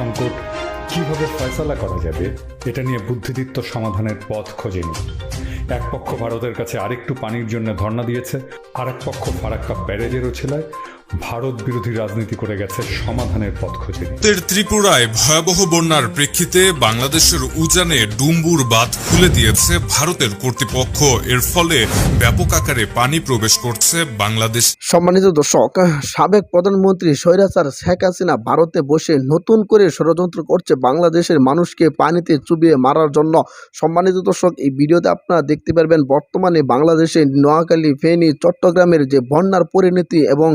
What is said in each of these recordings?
সংকট কীভাবে ফয়সালা করা যাবে, এটা নিয়ে বুদ্ধিদীপ্ত সমাধানের পথ খোঁজেনি। এক পক্ষ ভারতের কাছে আরেকটু পানির জন্য ধর্ণা দিয়েছে, আরেক পক্ষ ফারাক্কা ব্যারেজেরও ছেলায় ভারত বিরোধী রাজনীতি করে গেছে সমাধানের পথ ভারতের ত্রিপুরায় ভয়াবহ বন্যার প্রেক্ষিতে বাংলাদেশের উজানে ডুম্বুর বাঁধ খুলে দিয়েছে ভারতের কর্তৃপক্ষ। এর ফলে ব্যাপক আকারে পানি প্রবেশ করছে বাংলাদেশ। সম্মানিত দর্শক সাবেক প্রধানমন্ত্রী স্বৈরাচার শেখ হাসিনা ভারতে বসে নতুন করে ষড়যন্ত্র করছে বাংলাদেশের মানুষকে পানিতে চুবিয়ে মারার জন্য। সম্মানিত দর্শক এই ভিডিওতে আপনারা দেখতে পারবেন বর্তমানে বাংলাদেশে নোয়াখালী ফেনী চট্টগ্রামের যে বন্যার পরিণতি এবং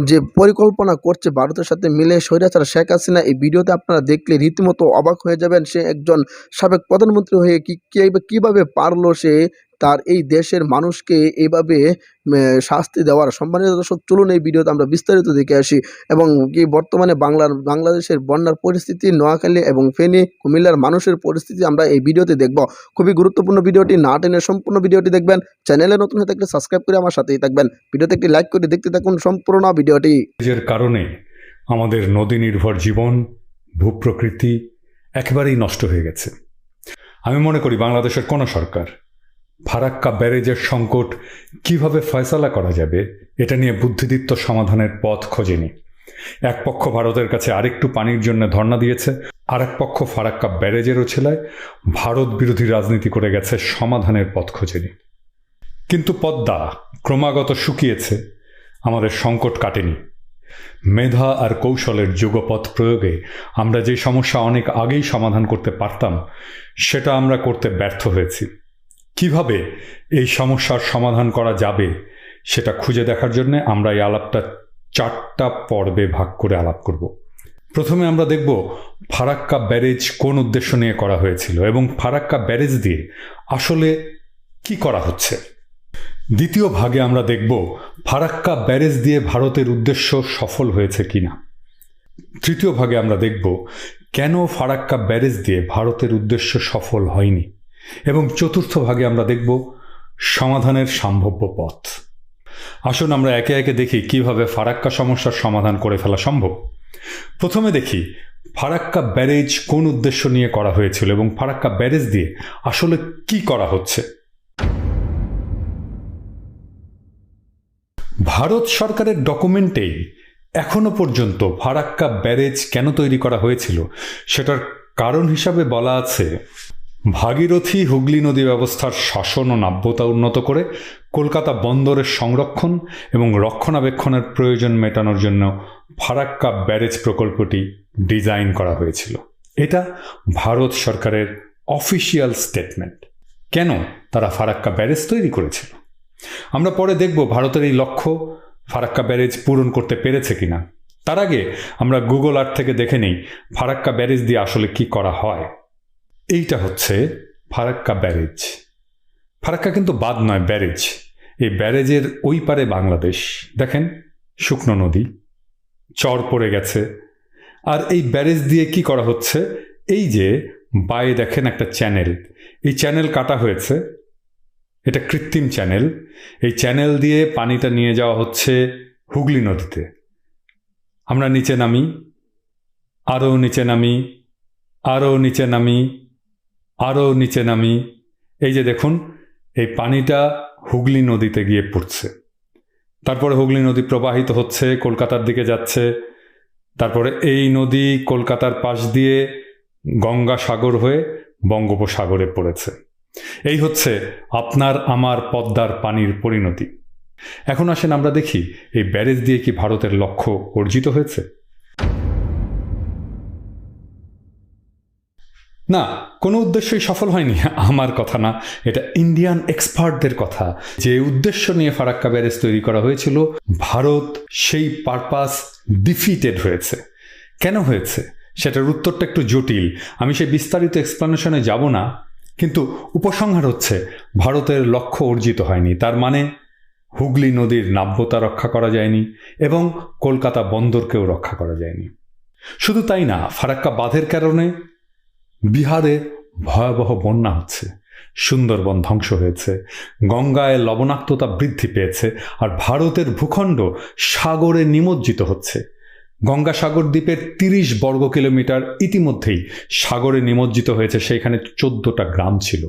যে পরিকল্পনা করছে ভারতের সাথে মিলে স্বৈরাচার শেখ হাসিনা, এই ভিডিওতে আপনারা দেখলে রীতিমতো অবাক হয়ে যাবেন সে একজন সাবেক প্রধানমন্ত্রী হয়ে কী কীভাবে কীভাবে পারল সে তার এই দেশের মানুষকে এইভাবে উম, শাস্তি দেওয়ার সম্মানিত দর্শক চলুন এই ভিডিওতে আমরা বিস্তারিত দেখে আসি এবং কি বর্তমানে বাংলার বাংলাদেশের বন্যার পরিস্থিতি নোয়াখালী এবং ফেনী কুমিল্লার মানুষের পরিস্থিতি আমরা এই ভিডিওতে দেখব। খুবই গুরুত্বপূর্ণ ভিডিওটি না টেনে সম্পূর্ণ ভিডিওটি দেখবেন। চ্যানেলে নতুন হয়ে থাকলে সাবস্ক্রাইব করে আমার সাথেই থাকবেন। ভিডিওতে একটি লাইক করে দেখতে থাকুন সম্পূর্ণ ভিডিওটি। কারণে আমাদের নদী নির্ভর জীবন ভূপ্রকৃতি একেবারেই নষ্ট হয়ে গেছে। আমি মনে করি বাংলাদেশের কোনো সরকার ফারাক্কা ব্যারেজের সংকট কীভাবে ফয়সালা করা যাবে, এটা নিয়ে বুদ্ধিদীপ্ত সমাধানের পথ খোঁজেনি। এক পক্ষ ভারতের কাছে আরেকটু পানির জন্য ধর্ণা দিয়েছে আর এক পক্ষ ফারাক্কা ব্যারেজেরও ছেলায় ভারত বিরোধী রাজনীতি করে গেছে সমাধানের পথ খোঁজেনি। কিন্তু পদ্মা ক্রমাগত শুকিয়েছে, আমাদের সংকট কাটেনি। মেধা আর কৌশলের যুগপথ প্রয়োগে আমরা যে সমস্যা অনেক আগেই সমাধান করতে পারতাম, সেটা আমরা করতে ব্যর্থ হয়েছি। কীভাবে এই সমস্যার সমাধান করা যাবে সেটা খুঁজে দেখার জন্য আমরা এই আলাপটা চারটা পর্বে ভাগ করে আলাপ করব। প্রথমে আমরা দেখব ফারাক্কা ব্যারেজ কোন উদ্দেশ্য নিয়ে করা হয়েছিল এবং ফারাক্কা ব্যারেজ দিয়ে আসলে কি করা হচ্ছে। দ্বিতীয় ভাগে আমরা দেখব ফারাক্কা ব্যারেজ দিয়ে ভারতের উদ্দেশ্য সফল হয়েছে কিনা। তৃতীয় ভাগে আমরা দেখব কেন ফারাক্কা ব্যারেজ দিয়ে ভারতের উদ্দেশ্য সফল হয়নি। এবং চতুর্থ ভাগে আমরা দেখব সমাধানের সম্ভাব্য পথ। আসুন আমরা একে একে দেখি কীভাবে ফারাক্কা সমস্যার সমাধান করে ফেলা সম্ভব। প্রথমে দেখি, ফারাক্কা ব্যারেজ কোন উদ্দেশ্য নিয়ে করা হয়েছিল এবং ফারাক্কা ব্যারেজ দিয়ে আসলে কি করা হচ্ছে। ভারত সরকারের ডকুমেন্টেই এখনও পর্যন্ত ফারাক্কা ব্যারেজ কেন তৈরি করা হয়েছিল, সেটার কারণ হিসাবে বলা আছে ভাগীরথী হুগলি নদী ব্যবস্থার শাসন ও নাব্যতা উন্নত করে কলকাতা বন্দরের সংরক্ষণ এবং রক্ষণাবেক্ষণের প্রয়োজন মেটানোর জন্য ফারাক্কা ব্যারেজ প্রকল্পটি ডিজাইন করা হয়েছিল। এটা ভারত সরকারের অফিসিয়াল স্টেটমেন্ট। কেন তারা ফারাক্কা ব্যারেজ তৈরি করেছিল? আমরা পরে দেখব ভারতের এই লক্ষ্য ফারাক্কা ব্যারেজ পূরণ করতে পেরেছে কিনা। তার আগে আমরা গুগল আর্ট থেকে দেখে নেই ফারাক্কা ব্যারেজ দিয়ে আসলে কি করা হয়। এইটা হচ্ছে ফারাক্কা ব্যারেজ। ফারাক্কা কিন্তু বাদ নয়, ব্যারেজ। এই ব্যারেজের ওই পারে বাংলাদেশ। দেখেন, শুকনো নদী, চর পড়ে গেছে। আর এই ব্যারেজ দিয়ে কি করা হচ্ছে? এই যে বায়ে দেখেন একটা চ্যানেল। এই চ্যানেল কাটা হয়েছে। এটা কৃত্রিম চ্যানেল। এই চ্যানেল দিয়ে পানিটা নিয়ে যাওয়া হচ্ছে হুগলি নদীতে। আমরা নিচে নামি, আরও নিচে নামি, আরও নিচে নামি আরও নিচে নামি। এই যে দেখুন, এই পানিটা হুগলি নদীতে গিয়ে পড়ছে। তারপরে হুগলি নদী প্রবাহিত হচ্ছে, কলকাতার দিকে যাচ্ছে। তারপরে এই নদী কলকাতার পাশ দিয়ে গঙ্গা সাগর হয়ে বঙ্গোপসাগরে পড়েছে। এই হচ্ছে আপনার আমার পদ্মার পানির পরিণতি। এখন আসেন আমরা দেখি, এই ব্যারেজ দিয়ে কি ভারতের লক্ষ্য অর্জিত হয়েছে? না, কোনো উদ্দেশ্যই সফল হয়নি। আমার কথা না, এটা ইন্ডিয়ান এক্সপার্টদের কথা। যে উদ্দেশ্য নিয়ে ফারাক্কা ব্যারেজ তৈরি করা হয়েছিল, ভারত সেই পারপাস ডিফিটেড হয়েছে। কেন হয়েছে? সেটার উত্তরটা একটু জটিল। আমি সেই বিস্তারিত এক্সপ্লানেশনে যাব না, কিন্তু উপসংহার হচ্ছে, ভারতের লক্ষ্য অর্জিত হয়নি। তার মানে হুগলি নদীর নাব্যতা রক্ষা করা যায়নি এবং কলকাতা বন্দরকেও রক্ষা করা যায়নি। শুধু তাই না, ফারাক্কা বাঁধের কারণে বিহারে ভয়াবহ বন্যা হচ্ছে, সুন্দরবন ধ্বংস হয়েছে, গঙ্গায় লবণাক্ততা বৃদ্ধি পেয়েছে, আর ভারতের ভূখণ্ড সাগরে নিমজ্জিত হচ্ছে। গঙ্গাসাগর দ্বীপের তিরিশ বর্গ কিলোমিটার ইতিমধ্যেই সাগরে নিমজ্জিত হয়েছে, সেখানে চোদ্দটা গ্রাম ছিল।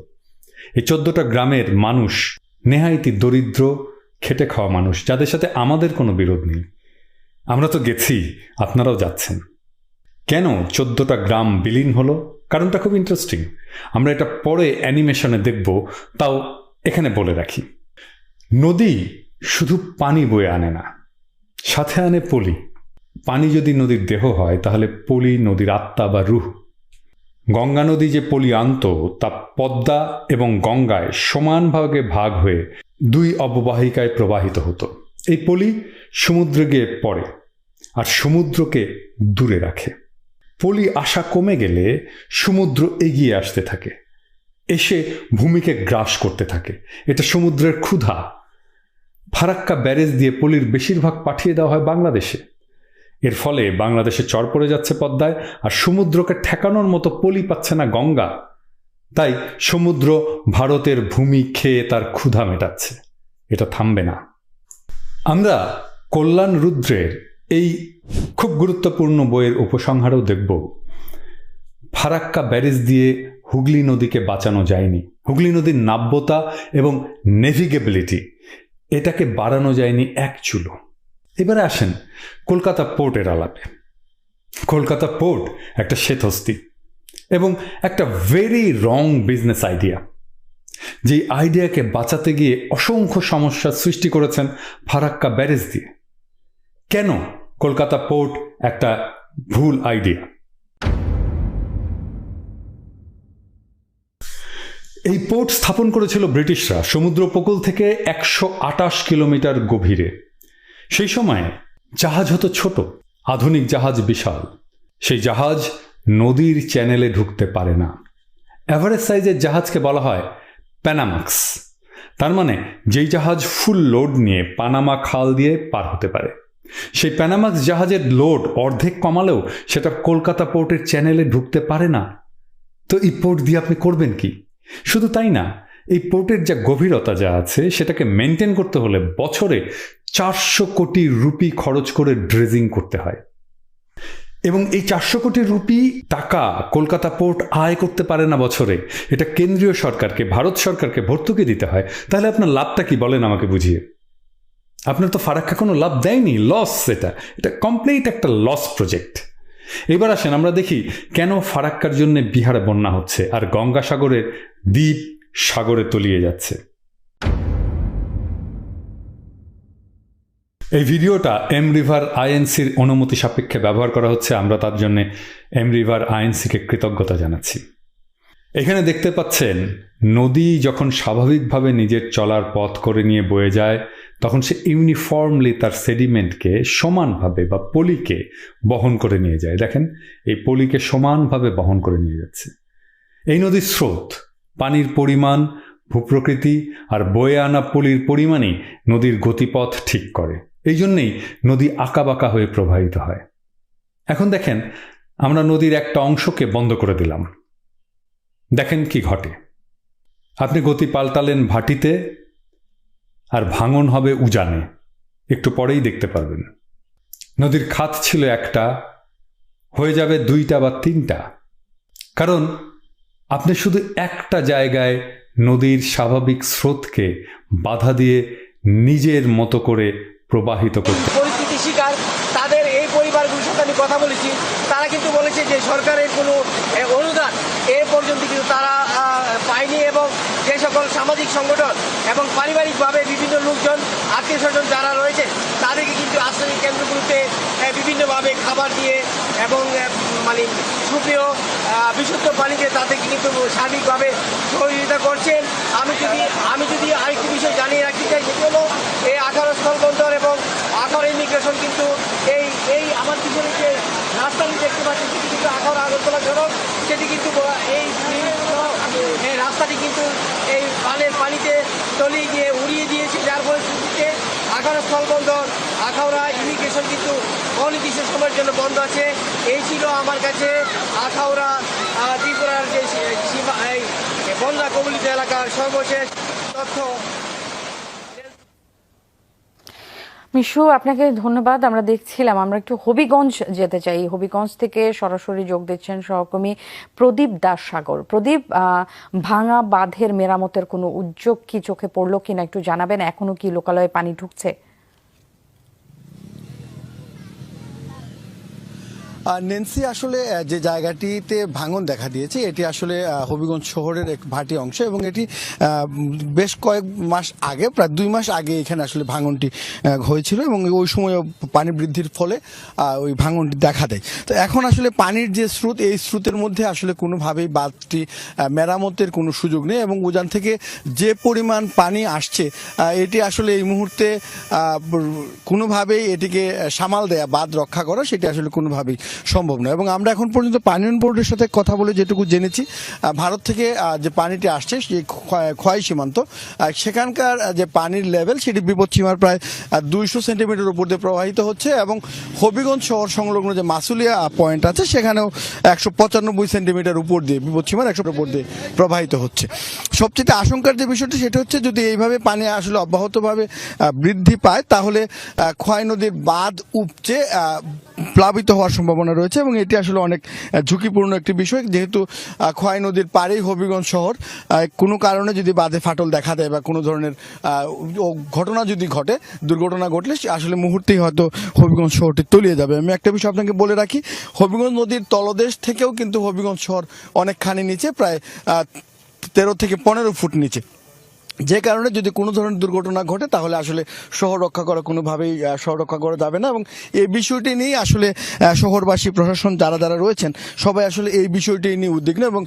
এই চোদ্দটা গ্রামের মানুষ নেহাইতি দরিদ্র, খেটে খাওয়া মানুষ, যাদের সাথে আমাদের কোনো বিরোধ নেই। আমরা তো গেছি, আপনারাও যাচ্ছেন। কেন চোদ্দটা গ্রাম বিলীন হলো? কারণটা খুব ইন্টারেস্টিং আমরা এটা পরে অ্যানিমেশনে দেখব, তাও এখানে বলে রাখি। নদী শুধু পানি বয়ে আনে না, সাথে আনে পলি। পানি যদি নদীর দেহ হয়, তাহলে পলি নদীর আত্মা বা রুহ। গঙ্গা নদী যে পলি আনত, তা পদ্মা এবং গঙ্গায় সমানভাগে ভাগ হয়ে দুই অববাহিকায় প্রবাহিত হতো। এই পলি সমুদ্রে গিয়ে পড়ে, আর সমুদ্রকে দূরে রাখে। পলি আশা কমে গেলে সমুদ্র এগিয়ে আসতে থাকে। এসে ভূমিকে গ্রাস করতে থাকে। এটা সমুদ্রের ক্ষুধা। ফারাক্কা ব্যারেজ দিয়ে পলির বেশিরভাগ পাঠিয়ে দেওয়া হয় বাংলাদেশে। এর ফলে বাংলাদেশে চর পড়ে যাচ্ছে পদ্মায় আর সমুদ্রকে ঠেকানোর মতো পলি পাচ্ছে না গঙ্গা। তাই সমুদ্র ভারতের ভূমি খেয়ে তার ক্ষুধা মেটাচ্ছে। এটা থামবে না। আমরা কল্যাণ রুদ্রের এই খুব গুরুত্বপূর্ণ বইয়ের উপসংহারও দেখব। ফারাক্কা ব্যারেজ দিয়ে হুগলি নদীকে বাঁচানো যায়নি। হুগলি নদীর নাব্যতা এবং নেভিগেবিলিটি এটাকে বাড়ানো যায়নি এক চুলো। এবারে আসেন কলকাতা পোর্টের আলাপে। কলকাতা পোর্ট একটা শ্বেতহস্তি এবং একটা ভেরি রং বিজনেস আইডিয়া যে আইডিয়াকে বাঁচাতে গিয়ে অসংখ্য সমস্যার সৃষ্টি করেছেন ফারাক্কা ব্যারেজ দিয়ে। কেন? কলকাতা পোর্ট একটা ভুল আইডিয়া। এই পোর্ট স্থাপন করেছিল ব্রিটিশরা সমুদ্র উপকূল থেকে একশো আটাশ কিলোমিটার গভীরে। সেই সময় জাহাজ হতো ছোট, আধুনিক জাহাজ বিশাল। সেই জাহাজ নদীর চ্যানেলে ঢুকতে পারে না। অ্যাভারেজ সাইজের জাহাজকে বলা হয় প্যানামাক্স। তার মানে যেই জাহাজ ফুল লোড নিয়ে পানামা খাল দিয়ে পার হতে পারে। সেই প্যানামাক্স জাহাজের লোড অর্ধেক কমালেও সেটা কলকাতা পোর্টের চ্যানেলে ঢুকতে পারে না। তো এই পোর্ট দিয়ে আপনি করবেন কি? শুধু তাই না, এই পোর্টের যা গভীরতা যা আছে, সেটাকে মেনটেন করতে হলে বছরে চারশো কোটি রুপি খরচ করে ড্রেজিং করতে হয়। এবং এই চারশো কোটি রুপি টাকা কলকাতা পোর্ট আয় করতে পারে না বছরে, এটা কেন্দ্রীয় সরকারকে, ভারত সরকারকে ভর্তুকি দিতে হয়। তাহলে আপনার লাভটা কি বলেন আমাকে বুঝিয়ে? আপনার তো ফারাক্কা কোনো লাভ দেয়নি লস এটা। এটা কমপ্লিট একটা লস প্রজেক্ট এবার আসেন, আমরা দেখি কেন ফারাক্কার জন্য বিহারে বন্যা হচ্ছে আর গঙ্গাসাগরের দ্বীপ সাগরে তলিয়ে যাচ্ছে। এই ভিডিওটা এম রিভার আইএনসির অনুমতি সাপেক্ষে ব্যবহার করা হচ্ছে, আমরা তার জন্য এম রিভার আইএনসিকে কৃতজ্ঞতা জানাচ্ছি। এখানে দেখতে পাচ্ছেন, নদী যখন স্বাভাবিকভাবে নিজের চলার পথ করে নিয়ে বয়ে যায়, তখন সে ইউনিফর্মলি তার সেডিমেন্টকে সমানভাবে বা পলিকে বহন করে নিয়ে যায়। দেখেন, এই পলিকে সমানভাবে বহন করে নিয়ে যাচ্ছে। এই নদীর স্রোত, পানির পরিমাণ, ভূপ্রকৃতি আর বয়ে আনা পলির পরিমাণই নদীর গতিপথ ঠিক করে। এই জন্যেই নদী আঁকাবাঁকা হয়ে প্রবাহিত হয়। এখন দেখেন, আমরা নদীর একটা অংশকে বন্ধ করে দিলাম। দেখেন কি ঘটে। আপনি গতি পাল্টালেন ভাটিতে আর ভাঙন হবে উজানে। একটু পরেই দেখতে পারবেন। নদীর খাত ছিল একটা, হয়ে যাবে দুইটা বা তিনটা। কারণ আপনি শুধু একটা জায়গায় নদীর স্বাভাবিক স্রোতকে বাধা দিয়ে নিজের মতো করে প্রবাহিত করতে পরিস্থিতি শিকার। তাদের এই পরিবারগুলোর সাথে আমি কথা বলেছি। কিন্তু বলেছে যে সরকারের কোনো অনুদান এ পর্যন্ত কিন্তু তারা পায়নি এবং যে সকল সামাজিক সংগঠন এবং পারিবারিকভাবে বিভিন্ন লোকজন, আত্মীয় স্বজন যারা রয়েছে, তাদেরকে কিন্তু আশ্রয় কেন্দ্রগুলোতে বিভিন্নভাবে খাবার দিয়ে এবং মানে সুপ্রিয় বিশুদ্ধ পানিতে তাদেরকে কিন্তু সার্বিকভাবে সহযোগিতা করছেন। আমি যদি আমি যদি আরেকটি বিষয় জানিয়ে রাখতে চাই, সেটি হলো এই আঠারো স্থলবন্দর এবং আঠারো ইমিগ্রেশন কিন্তু এই এই আমার পিছনে যে রাস্তাটি দেখতে পাচ্ছি, সেটি কিন্তু আঠারো আগরতলা সড়ক সেটি কিন্তু এই রাস্তাটি কিন্তু এই পানের পানিতে তলিয়ে গিয়ে উড়িয়ে দিয়েছে, যার পরিস্থিতিতে আখাউড়া স্থলবন্দর আখাউড়া ইমিগ্রেশন কিন্তু অনির্দিষ্ট সময়ের জন্য বন্ধ আছে। এই ছিল আমার কাছে আখাউড়া ত্রিপুরার যে সীমা, এই বন্যা কবলিত এলাকার সর্বশেষ তথ্য। মিশু, আপনাকে ধন্যবাদ। আমরা দেখছিলাম, আমরা একটু হবিগঞ্জ যেতে চাই। হবিগঞ্জ থেকে সরাসরি যোগ দিচ্ছেন সহকর্মী প্রদীপ দাস সাগর প্রদীপ ভাঙা বাঁধের মেরামতের কোনো উদ্যোগ কি চোখে পড়ল কিনা একটু জানাবেন? এখনও কি লোকালয়ে পানি ঢুকছে? নেন্সি আসলে যে জায়গাটিতে ভাঙন দেখা দিয়েছে, এটি আসলে হবিগঞ্জ শহরের এক ভাটি অংশ এবং এটি বেশ কয়েক মাস আগে, প্রায় দুই মাস আগে এখানে আসলে ভাঙনটি হয়েছিল এবং ওই সময় পানি বৃদ্ধির ফলে ওই ভাঙনটি দেখা দেয়। তো এখন আসলে পানির যে স্রোত, এই স্রোতের মধ্যে আসলে কোনোভাবেই বাঁধটি মেরামতের কোনো সুযোগ নেই এবং উজান থেকে যে পরিমাণ পানি আসছে এটি আসলে এই মুহূর্তে কোনোভাবেই এটিকে সামাল দেয়া, বাঁধ রক্ষা করা, সেটি আসলে কোনোভাবেই সম্ভব নয় এবং আমরা এখন পর্যন্ত পানি বোর্ডের সাথে কথা বলে যেটুকু জেনেছি ভারত থেকে যে পানিটি আসছে সেই ক্ষয়- সীমান্ত সেখানকার যে পানির লেভেল, সেটি বিপদ সীমার প্রায় দুইশো সেন্টিমিটার উপর দিয়ে প্রবাহিত হচ্ছে এবং হবিগঞ্জ শহর সংলগ্ন যে মাসুলিয়া পয়েন্ট আছে, সেখানেও একশো পঁচানব্বই সেন্টিমিটার উপর দিয়ে, বিপদ সীমার একশো উপর দিয়ে প্রবাহিত হচ্ছে। সবচেয়ে আশঙ্কার যে বিষয়টি, সেটা হচ্ছে যদি এইভাবে পানি আসলে অব্যাহতভাবে বৃদ্ধি পায়, তাহলে খোয়াই নদীর বাঁধ উপচে প্লাবিত হওয়ার সম্ভাবনা রয়েছে এবং এটি আসলে অনেক ঝুঁকিপূর্ণ একটি বিষয়। যেহেতু খোয়াই নদীর পাড়েই হবিগঞ্জ শহর কোনো কারণে যদি বাঁধে ফাটল দেখা দেয় বা কোনো ধরনের ঘটনা যদি ঘটে, দুর্ঘটনা ঘটলে আসলে মুহূর্তেই হয়তো হবিগঞ্জ শহরটি তলিয়ে যাবে। আমি একটা বিষয় আপনাকে বলে রাখি, হবিগঞ্জ নদীর তলদেশ থেকেও কিন্তু হবিগঞ্জ শহর অনেকখানি নিচে, প্রায় তেরো থেকে পনেরো ফুট নিচে। যে কারণে যদি কোনো ধরনের দুর্ঘটনা ঘটে, তাহলে আসলে শহর রক্ষা করা কোনোভাবেই শহর রক্ষা করা যাবে না এবং এই বিষয়টি নিয়ে আসলে শহরবাসী, প্রশাসন যারা যারা রয়েছেন, সবাই আসলে এই বিষয়টি নিয়ে উদ্বিগ্ন এবং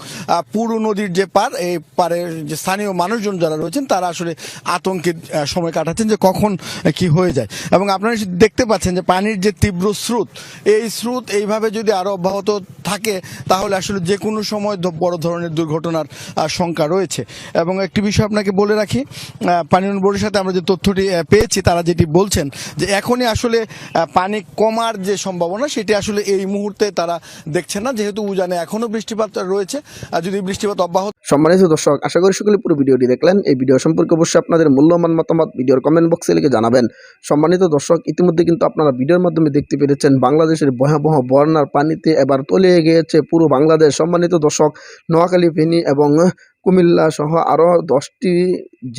পুরো নদীর যে পার, এই পারের যে স্থানীয় মানুষজন যারা রয়েছেন, তারা আসলে আতঙ্কের সময় কাটাচ্ছেন যে কখন কি হয়ে যায়। এবং আপনারা দেখতে পাচ্ছেন যে পানির যে তীব্র স্রোত, এই স্রোত এইভাবে যদি আরও অব্যাহত থাকে, তাহলে আসলে যে কোনো সময় বড় ধরনের দুর্ঘটনার শঙ্কা রয়েছে। এবং একটি বিষয় আপনাকে বলে রাখি। আহ, বোর্ডের সাথে আমরা যে তথ্যটি পেয়েছি তারা যেটি বলছেন যে এখনই আসলে পানি কমার যে সম্ভাবনা সেটি আসলে এই মুহূর্তে তারা দেখছেন না। যেহেতু উজানে এখনও বৃষ্টিপাত রয়েছে আর যদি বৃষ্টিপাত অব্যাহত সম্মানিত দর্শক আশা করি সকলে পুরো ভিডিওটি দেখলেন। এই ভিডিও সম্পর্কে অবশ্যই আপনাদের মূল্যবান মতামত ভিডিওর কমেন্ট বক্সে লিখে জানাবেন। সম্মানিত দর্শক ইতিমধ্যে কিন্তু আপনারা ভিডিওর মাধ্যমে দেখতে পেরেছেন বাংলাদেশের ভয়াবহ বন্যার পানিতে এবার তলিয়ে গিয়েছে পুরো বাংলাদেশ। সম্মানিত দর্শক নোয়াখালী ফেনী এবং কুমিল্লা সহ আরও দশটি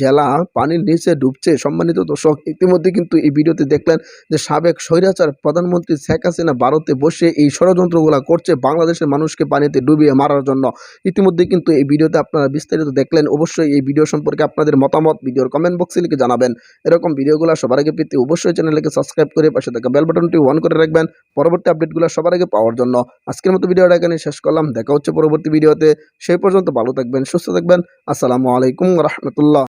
জেলা পানির নিচে ডুবছে। সম্মানিত দর্শক, ইতিমধ্যে কিন্তু এই ভিডিওতে দেখলেন যে সাবেক স্বৈরাচার প্রধানমন্ত্রী শেখ হাসিনা ভারতে বসে এই ষড়যন্ত্রগুলো করছে বাংলাদেশের মানুষকে পানিতে ডুবিয়ে মারার জন্য। ইতিমধ্যে কিন্তু এই ভিডিওতে আপনারা বিস্তারিত দেখলেন। অবশ্যই এই ভিডিও সম্পর্কে আপনাদের মতামত ভিডিওর কমেন্ট বক্সে লিখে জানাবেন। এরকম ভিডিওগুলো সবার আগে পেতে অবশ্যই চ্যানেলকে সাবস্ক্রাইব করে পাশে থাকা বেল বাটনটি অন করে রাখবেন। পরবর্তী আপডেটগুলো সবার আগে পাওয়ার জন্য। আজকের মতো ভিডিওটা এখানে শেষ করলাম। দেখা হচ্ছে পরবর্তী ভিডিওতে। সেই পর্যন্ত ভালো থাকবেন, সুস্থ থাকবেন আসসালামু আলাইকুম রহমতুল্লাহ